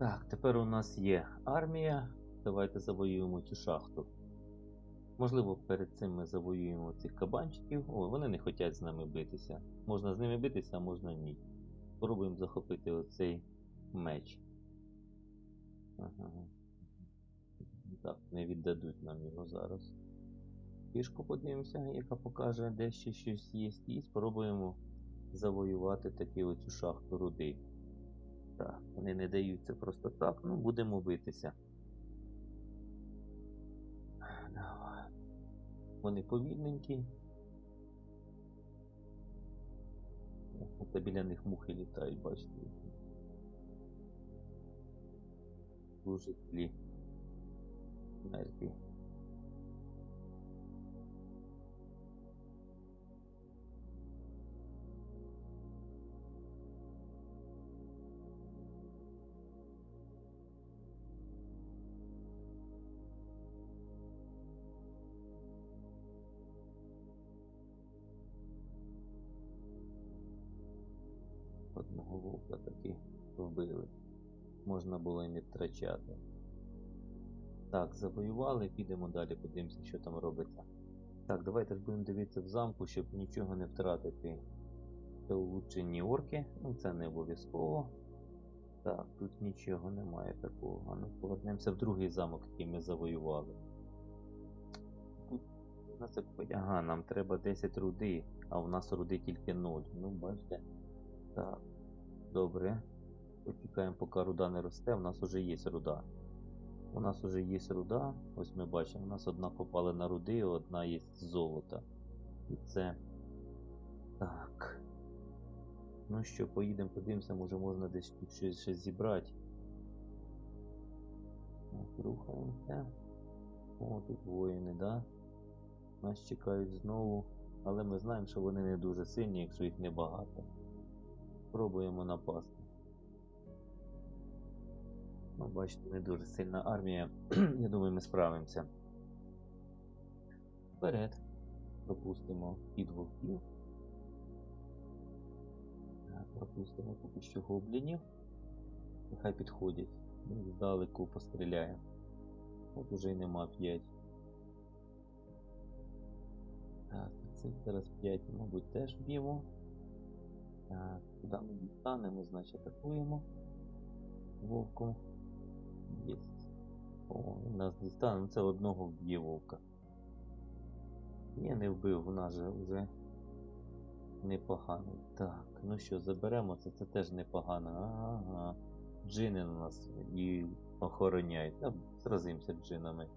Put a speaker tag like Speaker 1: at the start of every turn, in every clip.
Speaker 1: Так, тепер у нас є армія. Давайте завоюємо цю шахту. Можливо, перед цим ми завоюємо цих кабанчиків. О, вони не хочуть з нами битися. Можна з ними битися, а можна ні. Спробуємо захопити оцей меч. Ага. Так, не віддадуть нам його зараз. Пішку подивимося, яка покаже, де ще щось є. І спробуємо завоювати таки оцю шахту руди. Так, вони не даються просто так, ну будемо битися. Вони повільненькі. Це біля них мухи літають, бачите. Дуже злі. Мертві. Одного вовка таки вбили. Можна було і не втрачати. Так, завоювали, підемо далі, подивимося, що там робиться. Так, давайте ж будемо дивитися в замку, щоб нічого не втратити. Це улучшені орки, ну це не обов'язково. Так, тут нічого немає такого. Ну повернемося в другий замок, який ми завоювали. Тут у нас як- Ага, нам треба 10 руди, а у нас руди тільки 0. Ну, бачите. Так, добре. Почекаємо, поки руда не росте. У нас вже є руда. У нас вже є руда. Ось ми бачимо, у нас одна попала на руди, одна є золота. І це. Так. Ну що, поїдемо, подивимося, може можна десь тут щось, щось зібрати. Так, рухаємося. О, тут воїни, да? Нас чекають знову. Але ми знаємо, що вони не дуже сильні, якщо їх небагато. Пробуємо напасти. Ну, бачите, не дуже сильна армія. Я думаю, ми справимося. Вперед. Пропустимо під вовків. Пропустимо поки що гоблінів. Нехай підходять. Ми здалеку постріляємо. От уже й нема 5. Так, цих зараз 5, мабуть, теж б'ємо. Так, куди ми дістанемо, значить атакуємо. Вовком. Єсть. О, він нас дістане, ну це одного вб'є вовка. Ні, не вбив, у нас же вже непогано. Так, ну що, заберемо це, це теж непогано. Ага. Джини на нас і охороняють. Та зразимося джинами.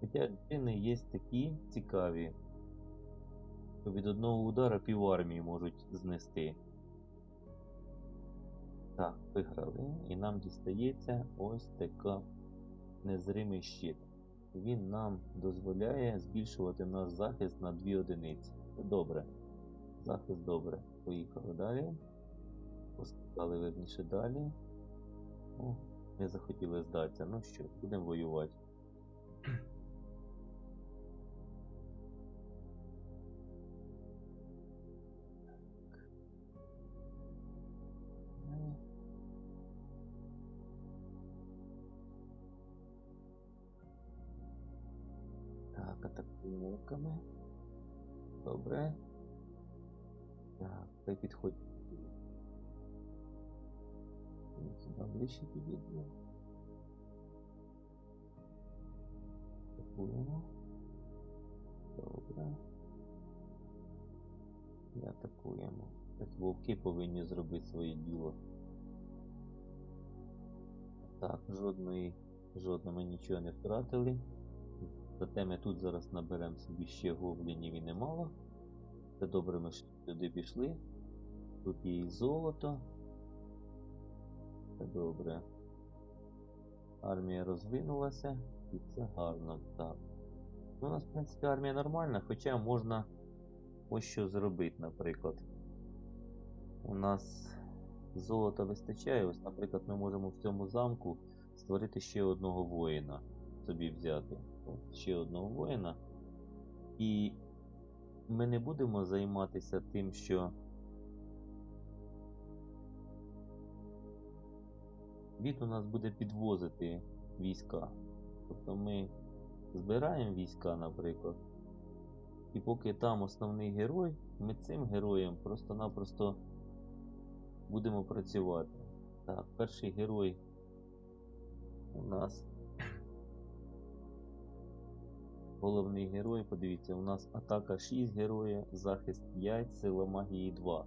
Speaker 1: Хоча джини є такі цікаві, від одного удара пів армії можуть знести. Так, виграли. І нам дістається ось така незримий щит. Він нам дозволяє збільшувати наш захист на 2 одиниці. Це добре. Захист добре. Поїхали далі. Поскакали верніше далі. О, не захотіли здатися. Ну що, будемо воювати. Атакуємо вовками. Добре. Так, хай підходь. Сюди ближче підійду. Атакуємо. Добре. І атакуємо. Так, вовки повинні зробити своє діло. Так, жодної, жодного ми нічого не втратили. Зате ми тут зараз наберемо собі ще гоблінів і немало. Це добре, ми сюди пішли. Тут є і золото. Це добре. Армія розвинулася і це гарно. Так. Ну, у нас, в принципі, армія нормальна, хоча можна ось що зробити, наприклад. У нас золота вистачає. Ось, наприклад, ми можемо в цьому замку створити ще одного воїна собі взяти. От, ще одного воїна. І ми не будемо займатися тим, що Від у нас буде підвозити війська. Тобто ми збираємо війська, наприклад. І поки там основний герой, ми цим героєм просто-напросто будемо працювати. Так, перший герой у нас головний герой, подивіться, у нас атака 6 героїв, захист 5, сила магії 2.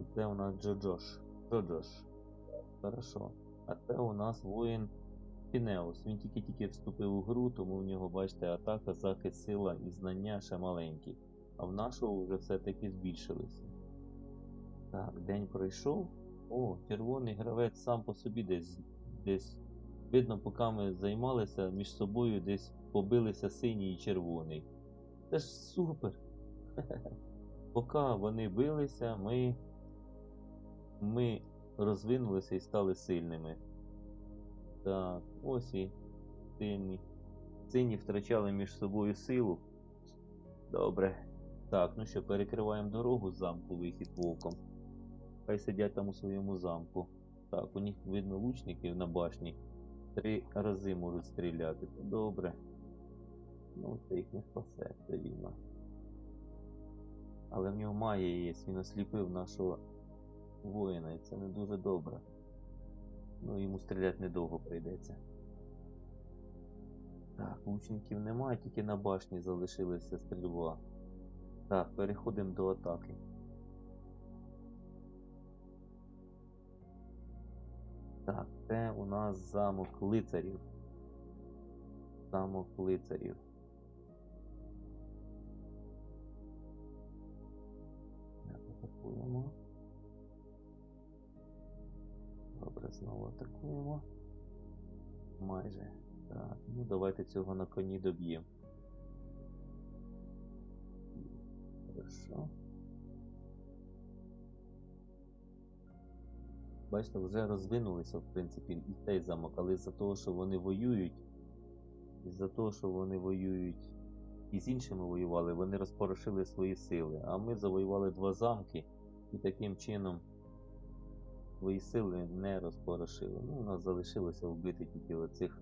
Speaker 1: Оце у нас Джоджош. Джоджош. Хорошо. А це у нас воїн Фінеус. Він тільки-тільки вступив у гру, тому в нього, бачите, атака, захист, сила і знання ще маленькі. А в нашого вже все-таки збільшилися. Так, день пройшов. О, червоний гравець сам по собі десь десь. Видно, поки ми займалися між собою, десь побилися синій і червоний. Це ж супер. Поки вони билися, ми, ми розвинулися і стали сильними. Так, ось і сині. Сині втрачали між собою силу. Добре. Так, ну що, перекриваємо дорогу з замку, вихід вовком. Хай сидять там у своєму замку. Так, у них видно лучників на башні. Три рази можуть стріляти. Добре. Ну, це їх не спасе, це війна. Але в нього має є, він осліпив нашого воїна, і це не дуже добре. Ну, йому стріляти недовго прийдеться. Так, лучників немає, тільки на башні залишилася стрільба. Так, переходимо до атаки. Так, це у нас замок лицарів. Замок лицарів. Знову атакуємо. Майже. Так, ну давайте цього на коні доб'ємо. Хорошо. Бачите, вже розвинулися, в принципі, і цей замок, але з-за того, що вони воюють, із-за того, що вони воюють і з іншими воювали, вони розпорошили свої сили. А ми завоювали два замки і таким чином свої сили не розпорошили. Ну, у нас залишилося вбити тільки оцих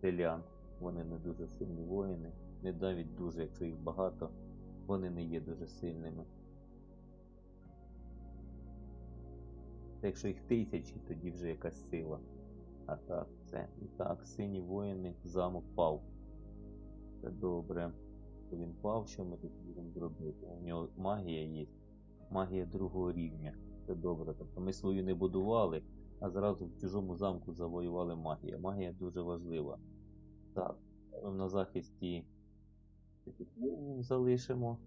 Speaker 1: селян. Вони не дуже сильні воїни. Не навіть дуже, якщо їх багато, вони не є дуже сильними. Якщо їх тисячі, тоді вже якась сила. А так, це. І так, сині воїни, замок пав. Це добре. Він пав, що ми тут будемо зробити? У нього магія є. Магія другого рівня. Це добре. Тобто ми свою не будували, а зразу в чужому замку завоювали магія. Магія дуже важлива. Так, на захисті залишимо,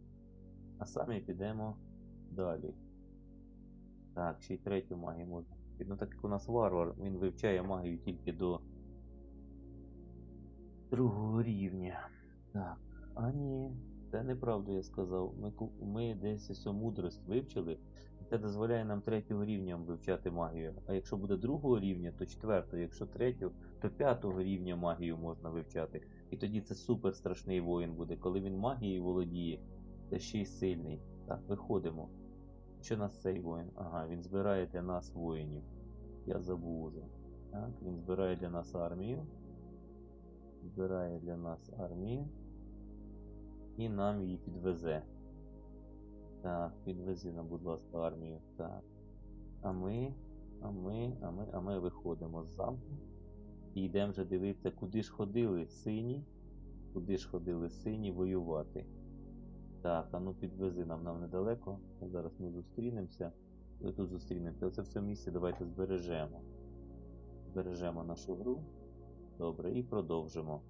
Speaker 1: а самі підемо далі. Так, ще й третю магію можна. Ну так як у нас варвар, він вивчає магію тільки до другого рівня. Так, а ні, це неправду я сказав. Ми, ми десь ось мудрость вивчили, це дозволяє нам третього рівня вивчати магію. А якщо буде другого рівня, то четвертого, якщо третього, то п'ятого рівня магію можна вивчати. І тоді це супер страшний воїн буде. Коли він магією володіє, це ще й сильний. Так, виходимо. Що нас цей воїн? Ага, він збирає для нас воїнів. Я забув уже. Так, він збирає для нас армію. Збирає для нас армію. І нам її підвезе. Так, підвези нам, будь ласка, армію. Так. А ми, а ми, а ми, а ми виходимо з замку. І йдемо вже дивитися, куди ж ходили сині. Куди ж ходили сині воювати. Так, а ну підвези нам нам недалеко. Зараз ми зустрінемося. Ви тут зустрінемося. Оце все місце давайте збережемо. Збережемо нашу гру. Добре, і продовжимо.